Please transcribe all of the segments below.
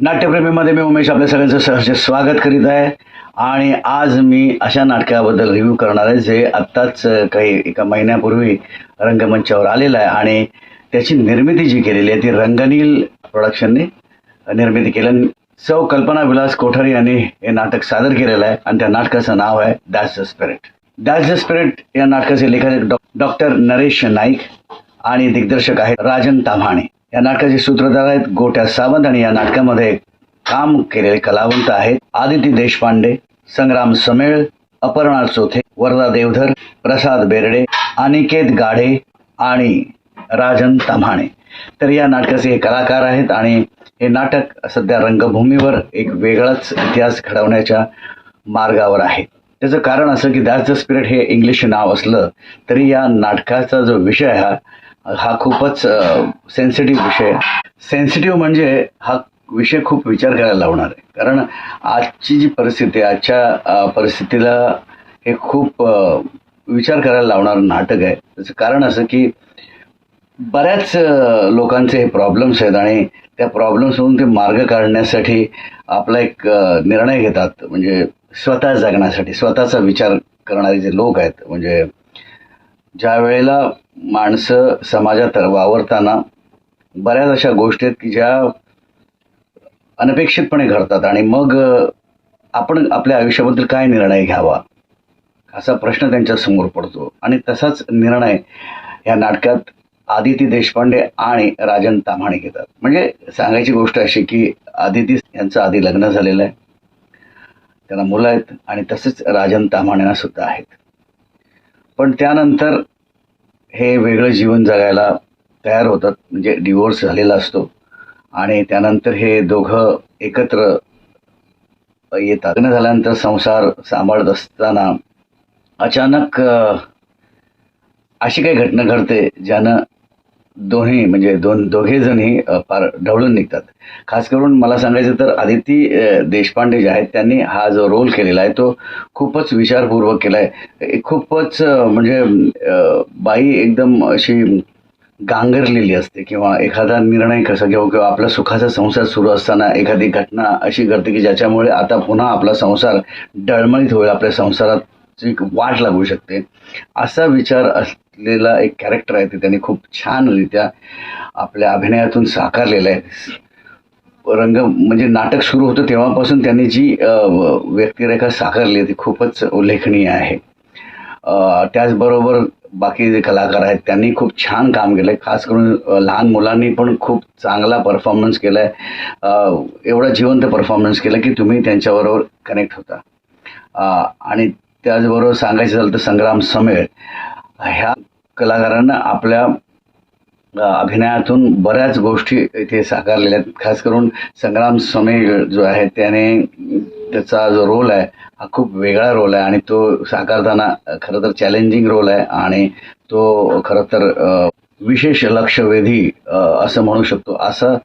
नाट्यप्रेमीमध्ये मी उमेश आपल्या सगळ्यांचं सहर्ष स्वागत करीत आहे. आणि आज मी अशा नाटकाबद्दल रिव्ह्यू करणार आहे जे आत्ताच काही एका महिन्यापूर्वी रंगमंचावर आलेलं आहे. आणि त्याची निर्मिती जी केलेली आहे ती रंगनील प्रोडक्शनने निर्मिती केलं. सौ कल्पना विलास कोठारी यांनी हे नाटक सादर केलेलं आहे. आणि त्या नाटकाचं नाव आहे that's the spirit that's the spirit या नाटकाचे लेखक डॉ डॉक्टर नरेश नाईक आणि दिग्दर्शक आहेत राजन ताम्हाणे. या नाटकाचे सूत्रधार आहेत गोट्या सावंत आणि या नाटकामध्ये काम केलेले कलावंत आहेत आदिती देशपांडे संग्राम समेळ अपर्णा चोथे वरदा देवधर प्रसाद बेर्डे अनिकेत गाढे आणि राजन ताम्हाणे तर या नाटकाचे हे कलाकार आहेत आणि हे नाटक सध्या रंगभूमीवर एक वेगळाच इतिहास घडवण्याच्या मार्गावर आहे. त्याचं कारण असं की दॅट्स द स्पिरिट हे इंग्लिश नाव असलं तरी या नाटकाचा जो विषय हा हा खूपच सेन्सिटिव्ह विषय. सेन्सिटिव्ह म्हणजे हा विषय खूप विचार करायला लावणार आहे. कारण आजची जी परिस्थिती आहे आजच्या परिस्थितीला हे खूप विचार करायला लावणारं नाटक आहे. त्याचं कारण असं की बऱ्याच लोकांचे हे प्रॉब्लेम्स आहेत आणि त्या प्रॉब्लेम्समधून ते मार्ग काढण्यासाठी आपला एक निर्णय घेतात. म्हणजे स्वतः जगण्यासाठी स्वतःचा विचार करणारे जे लोक आहेत म्हणजे ज्या वेळेला माणसं समाजात वावरताना बऱ्याच अशा गोष्टी आहेत की ज्या अनपेक्षितपणे घडतात आणि मग आपण आपल्या आयुष्याबद्दल काय निर्णय घ्यावा? असा प्रश्न त्यांच्यासमोर पडतो. आणि तसाच निर्णय या नाटकात आदिती देशपांडे आणि राजन ताम्हाणे घेतात. म्हणजे सांगायची गोष्ट अशी की आदिती यांचं आधी लग्न झालेलं आहे. त्यांना मुलं आहेत आणि तसेच राजन ताम्हाणेंना सुद्धा आहेत. पण त्यानंतर हे वेगळं जीवन जगायला तयार होतात म्हणजे डिवोर्स झालेला असतो. आणि त्यानंतर हे दोघं एकत्र येतात. लग्न झाल्यानंतर संसार सांभाळत असताना अचानक अशी काही घटना घडते ज्यानं दोन्ही म्हणजे दोन दोघे जणही फार ढवळून निघतात. खास करून मला सांगायचं तर आदिती देशपांडे जे आहेत त्यांनी हा जो रोल केलेला आहे तो खूपच विचारपूर्वक केला आहे खूपच म्हणजे बाई एकदम अशी गांगरलेली असते किंवा एखादा निर्णय कसा घेऊ किंवा आपला सुखाचा संसार सुरू असताना एखादी घटना अशी घडते की ज्याच्यामुळे आता पुन्हा आपला संसार डळमळीत होईल आपल्या संसारात एक वाट लागू शकते. असा विचार असलेला एक कॅरेक्टर आहे ते त्यांनी खूप छानरित्या आपल्या अभिनयातून साकारलेलं आहे. रंग म्हणजे नाटक सुरू होतं तेव्हापासून त्यांनी जी व्यक्तिरेखा साकारली आहे ती खूपच उल्लेखनीय आहे. त्याचबरोबर बाकी जे कलाकार आहेत त्यांनी खूप छान काम केलं आहे खास करून लहान मुलांनी पण खूप चांगला परफॉर्मन्स केला आहे एवढा जिवंत परफॉर्मन्स केला की तुम्ही त्यांच्याबरोबर कनेक्ट होता. आणि त्याचबरोबर सांगायचं झालं तर संग्राम समेळ ह्या कलाकारांना आपल्या अभिनयातून बऱ्याच गोष्टी इथे साकारलेल्या आहेत. खास करून संग्राम समेळ जो आहे त्याने त्याचा जो रोल आहे हा खूप वेगळा रोल आहे आणि तो साकारताना खरं तर चॅलेंजिंग रोल आहे आणि तो खरं तर विशेष लक्षवेधी असं म्हणू शकतो. असं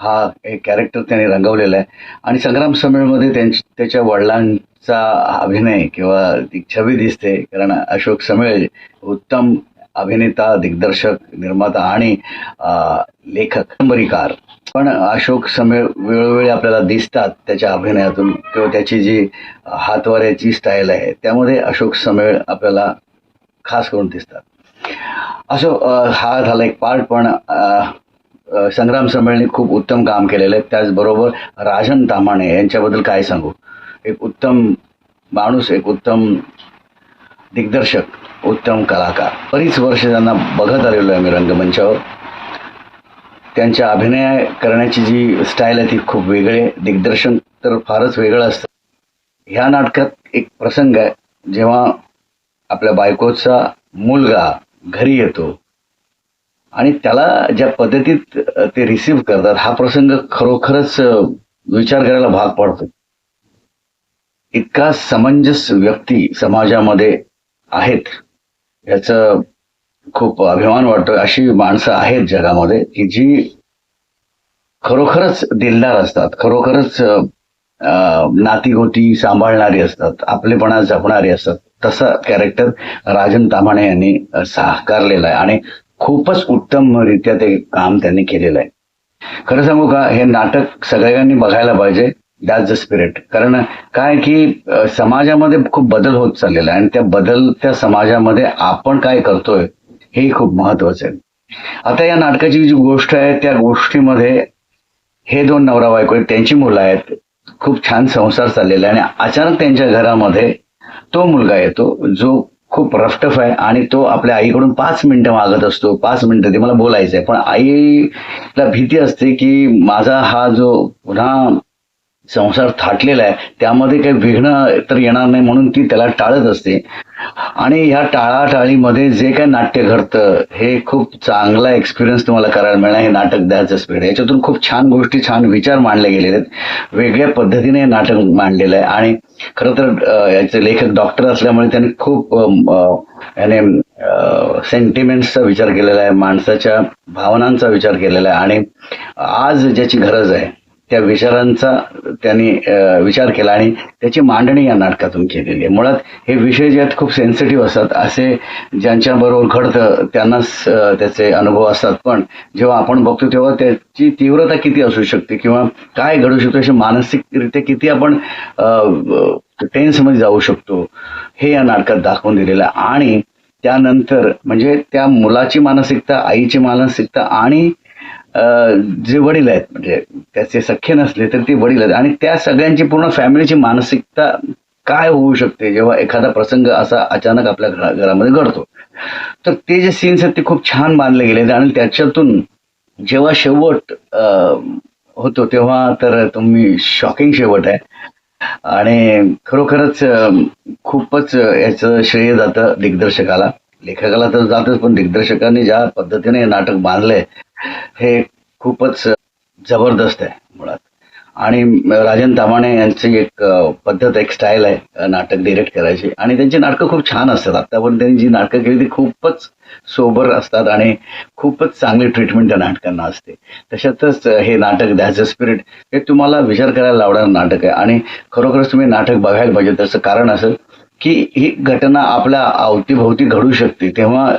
हा एक कॅरेक्टर त्याने रंगवलेला आहे. आणि संग्राम समेळमध्ये त्यांच त्याच्या वडिलांचा अभिनय किंवा छवी दिसते. कारण अशोक समेळ उत्तम अभिनेता दिग्दर्शक निर्माता आणि लेखक कंबरीकार पण अशोक समेळ वेळोवेळी आपल्याला दिसतात त्याच्या अभिनयातून किंवा त्याची जी हातवाऱ्याची स्टाईल आहे. त्यामध्ये अशोक समेळ आपल्याला खास करून दिसतात. असं हा झाला एक पार्ट पण संग्राम समेळने खूप उत्तम काम केलेलं आहे. त्याचबरोबर राजन तामाणे यांच्याबद्दल काय सांगू? एक उत्तम माणूस एक उत्तम दिग्दर्शक उत्तम कलाकार. बरीच वर्ष त्यांना बघत आलेलो आहे मी रंगमंचावर. त्यांच्या अभिनय करण्याची जी स्टाईल आहे ती खूप वेगळी आहे. दिग्दर्शन तर फारच वेगळं असतं. ह्या नाटकात एक प्रसंग आहे. जेव्हा आपल्या बायकोचा मुलगा घरी येतो. आणि त्याला ज्या पद्धतीत ते रिसीव्ह करतात हा प्रसंग खरोखरच विचार करायला भाग पडतो. इतका समंजस व्यक्ती समाजामध्ये आहेत याचं खूप अभिमान वाटतो अशी माणसं आहेत जगामध्ये की जी खरोखरच दिलदार असतात खरोखरच नातीगोटी नातीगोती सांभाळणारी असतात आपलेपणा जपणारी असतात. तसं कॅरेक्टर राजन तामाणे यांनी साकारलेला साकारलेलं आहे. आणि खूपच उत्तमरित्या ते काम त्यांनी केलेलं आहे. खरं सांगू का हे नाटक सगळ्यांनी बघायला पाहिजे. दॅट्स द स्पिरिट कारण काय की समाजामध्ये खूप बदल होत चाललेला आहे. आणि त्या बदलत्या समाजामध्ये आपण काय करतोय हे खूप महत्वाचं आहे. आता या नाटकाची जी गोष्ट आहे त्या गोष्टीमध्ये हे दोन नवरा बायको आहेत त्यांची मुलं आहेत. खूप छान संसार चाललेला आहे. आणि अचानक त्यांच्या घरामध्ये तो मुलगा येतो जो खूप रफटफ आहे आणि तो आपल्या आईकडून पाच मिनिटं मागत असतो. पाच मिनिटं ते मला बोलायचं आहे पण आईला भीती असते की माझा हा जो पुन्हा संसार थाटलेला आहे. त्यामध्ये काही विघ्न तर येणार नाही म्हणून ती त्याला टाळत असते. आणि ह्या टाळाटाळीमध्ये जे काही नाट्य घडतं हे खूप चांगला एक्सपिरियन्स तुम्हाला करायला मिळणार. हे नाटक द्यायचं स्पीड याच्यातून खूप छान गोष्टी छान विचार मांडले गेलेले आहेत. वेगळ्या पद्धतीने हे नाटक मांडलेलं आहे. आणि खरं तर याचे लेखक डॉक्टर असल्यामुळे त्यांनी खूप याने सेंटिमेंट्सचा विचार केलेला आहे. माणसाच्या भावनांचा विचार केलेला आहे. आणि आज ज्याची गरज आहे त्या विचारांचा त्यांनी विचार केला आणि त्याची मांडणी या नाटकातून केलेली आहे. मुळात हे विषय जे आहेत खूप सेन्सिटिव्ह असतात. असे ज्यांच्याबरोबर घडतं त्यांनाच त्याचे अनुभव असतात. पण जेव्हा आपण बघतो तेव्हा त्याची तीव्रता किती असू शकते किंवा काय घडू शकतो अशी मानसिकरित्या किती आपण टेन्समध्ये जाऊ शकतो हे या नाटकात दाखवून दिलेलं आहे. आणि त्यानंतर म्हणजे त्या मुलाची मानसिकता आईची मानसिकता आणि जे वडील आहेत म्हणजे त्याचे सख्खे नसले तर ते वडील आहेत. आणि त्या सगळ्यांची पूर्ण फॅमिलीची मानसिकता काय होऊ शकते जेव्हा एखादा प्रसंग असा अचानक आपल्या घरा घरामध्ये घडतो? तर ते जे सीन्स आहेत ते खूप छान बांधले गेले आहेत. आणि त्याच्यातून जेव्हा शेवट होतो तेव्हा तर तुम्ही शॉकिंग शेवट आहे. आणि खरोखरच खूपच याचं श्रेय जातं दिग्दर्शकाला. लेखकाला तर जातच पण दिग्दर्शकाने ज्या पद्धतीने हे नाटक बांधलंय हे खूपच जबरदस्त आहे मुळात. आणि राजन तामाणे यांची एक पद्धत एक स्टाईल आहे नाटक डिरेक्ट करायची. आणि त्यांची नाटकं खूप छान असतात. आत्तापर्यंत त्यांनी जी नाटकं केली ती खूपच सोबर असतात आणि खूपच चांगली ट्रीटमेंट त्या नाटकांना असते. तशातच हे नाटक द्यायचं स्पिरिट हे तुम्हाला विचार करायला लावणारं नाटक आहे. आणि खरोखरच तुम्ही नाटक बघायला पाहिजे. त्याचं कारण असं की ही घटना आपल्या अवतीभोवती घडू शकते. तेव्हा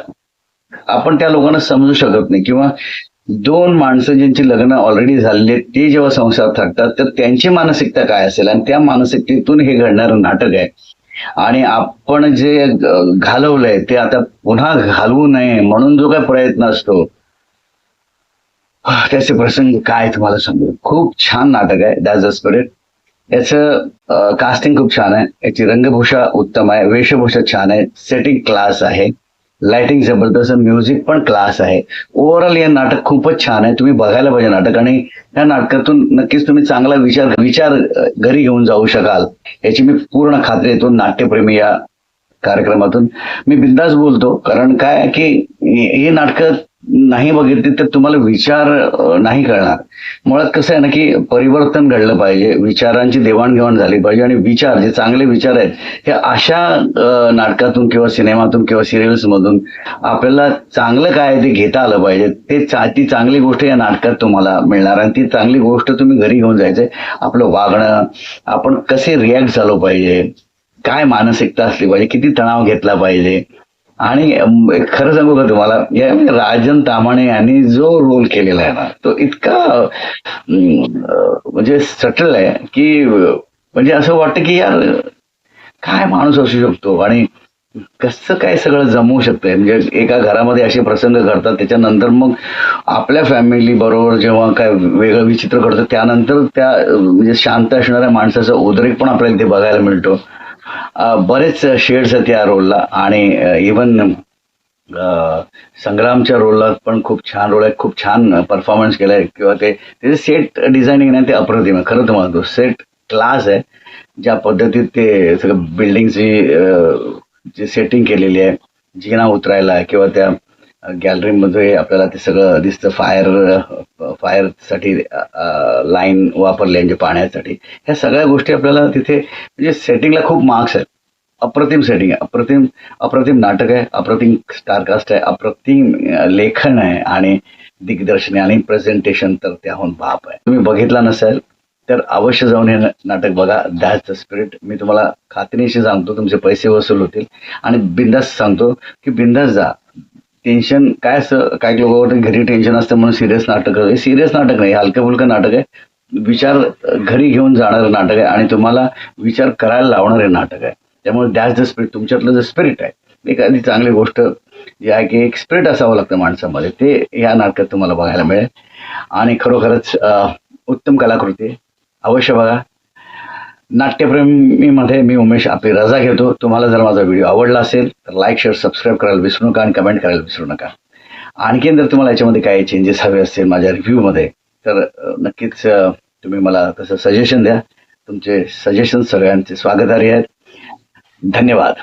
आपण त्या लोकांना समजू शकत नाही किंवा दोन माणसं ज्यांची लग्न ऑलरेडी झालेली आहेत ते जेव्हा संसार थाटतात तर त्यांची मानसिकता काय असेल? आणि त्या मानसिकतेतून हे घडणारं नाटक आहे. आणि आपण जे घालवलंय ते आता पुन्हा घालवू नये म्हणून जो काय प्रयत्न असतो त्याचे प्रसंग काय तुम्हाला सांगू? खूप छान नाटक आहे दॅज अ स्पिरिट याचं कास्टिंग खूप छान आहे. याची रंगभूषा उत्तम आहे वेशभूषा छान आहे सेटिंग क्लास आहे. लाइटिंग जबरदस्त म्युझिक पण क्लास आहे. ओव्हरऑल हे नाटक खूपच छान आहे. तुम्ही बघायला पाहिजे नाटक आणि या नाटकातून नक्कीच तुम्ही चांगला विचार विचार घरी घेऊन जाऊ शकाल. याची मी पूर्ण खात्री देतो नाट्यप्रेमी या कार्यक्रमातून. मी बिंदास बोलतो कारण काय की हे नाटकं नाही बघितली तर तुम्हाला विचार नाही कळणार. मुळात कसं आहे ना की परिवर्तन घडलं पाहिजे विचारांची देवाणघेवाण झाली पाहिजे आणि विचार जे चांगले विचार आहेत हे अशा नाटकातून किंवा सिनेमातून किंवा सिरियल्समधून आपल्याला चांगलं काय ते घेता आलं पाहिजे. ते चा- ती चांगली गोष्ट या नाटकात तुम्हाला मिळणार आणि ती चांगली गोष्ट तुम्ही घरी घेऊन जायचंय. आपलं वागणं आपण कसे रिॲक्ट झालो पाहिजे काय मानसिकता असली पाहिजे? किती तणाव घेतला पाहिजे? आणि खरं सांगू का तुम्हाला? या राजन तामाणे यांनी जो रोल केलेला आहे ना तो इतका म्हणजे सटल आहे की म्हणजे असं वाटतं की यार काय माणूस असू शकतो? आणि कसं काय सगळं जमवू शकतंय? म्हणजे एका घरामध्ये असे प्रसंग घडतात त्याच्यानंतर मग आपल्या फॅमिली बरोबर जेव्हा काय वेगळं विचित्र घडतं त्यानंतर त्या म्हणजे शांत असणाऱ्या माणसाचा उद्रेक पण आपल्याला इथे बघायला मिळतो. बरेच शेड्स आहेत या रोलला आणि इवन संग्रामच्या रोलला पण खूप छान रोल आहे खूप छान परफॉर्मन्स केला आहे. किंवा ते त्याचे सेट डिझायनिंग नाही ते अप्रतिम आहे. खरं तुम्हाला तो सेट क्लास आहे ज्या पद्धतीत ते सगळं बिल्डिंगची जी सेटिंग केलेली आहे जिना उतरायला किंवा त्या गॅलरीमध्ये आपल्याला ते सगळं दिसतं फायर फायरसाठी लाईन वापरली म्हणजे पाण्यासाठी. ह्या सगळ्या गोष्टी आपल्याला तिथे म्हणजे सेटिंगला खूप मार्क्स आहेत. अप्रतिम सेटिंग आहे. अप्रतिम अप्रतिम नाटक आहे अप्रतिम स्टारकास्ट आहे अप्रतिम लेखन आहे आणि दिग्दर्शन आणि प्रेझेंटेशन तर त्याहून बाप आहे. तुम्ही बघितला नसेल तर अवश्य जाऊन हे नाटक बघा. दॅट्स द स्पिरिट मी तुम्हाला खात्रीशी सांगतो तुमचे पैसे वसूल होतील. आणि बिंदास सांगतो की बिंदास जा. टेन्शन काय असं काही लोक वाटतं घरी टेन्शन असतं म्हणून सिरियस नाटक हे सिरियस नाटक नाही हलकं फुलकं नाटक आहे. विचार घरी घेऊन जाणारं नाटक आहे आणि तुम्हाला विचार करायला लावणारे नाटक आहे. त्यामुळे दॅस द स्पिरिट तुमच्यातलं जे स्पिरिट आहे एखादी चांगली गोष्ट जी आहे की एक स्पिरिट असावं लागतं माणसामध्ये ते या नाटकात तुम्हाला बघायला मिळेल. आणि खरोखरच उत्तम कलाकृती अवश्य बघा. नाट्यप्रेमीमध्ये मी उमेश आपली रजा घेतो. तुम्हाला जर माझा व्हिडिओ आवडला असेल तर लाईक शेअर सबस्क्राईब करायला विसरू नका आणि कमेंट करायला विसरू नका. आणखीन जर तुम्हाला याच्यामध्ये काही चेंजेस हवे असतील माझ्या रिव्ह्यूमध्ये तर नक्कीच तुम्ही मला तसं सजेशन द्या. तुमचे सजेशन सगळ्यांचे स्वागतार्ह आहेत. धन्यवाद.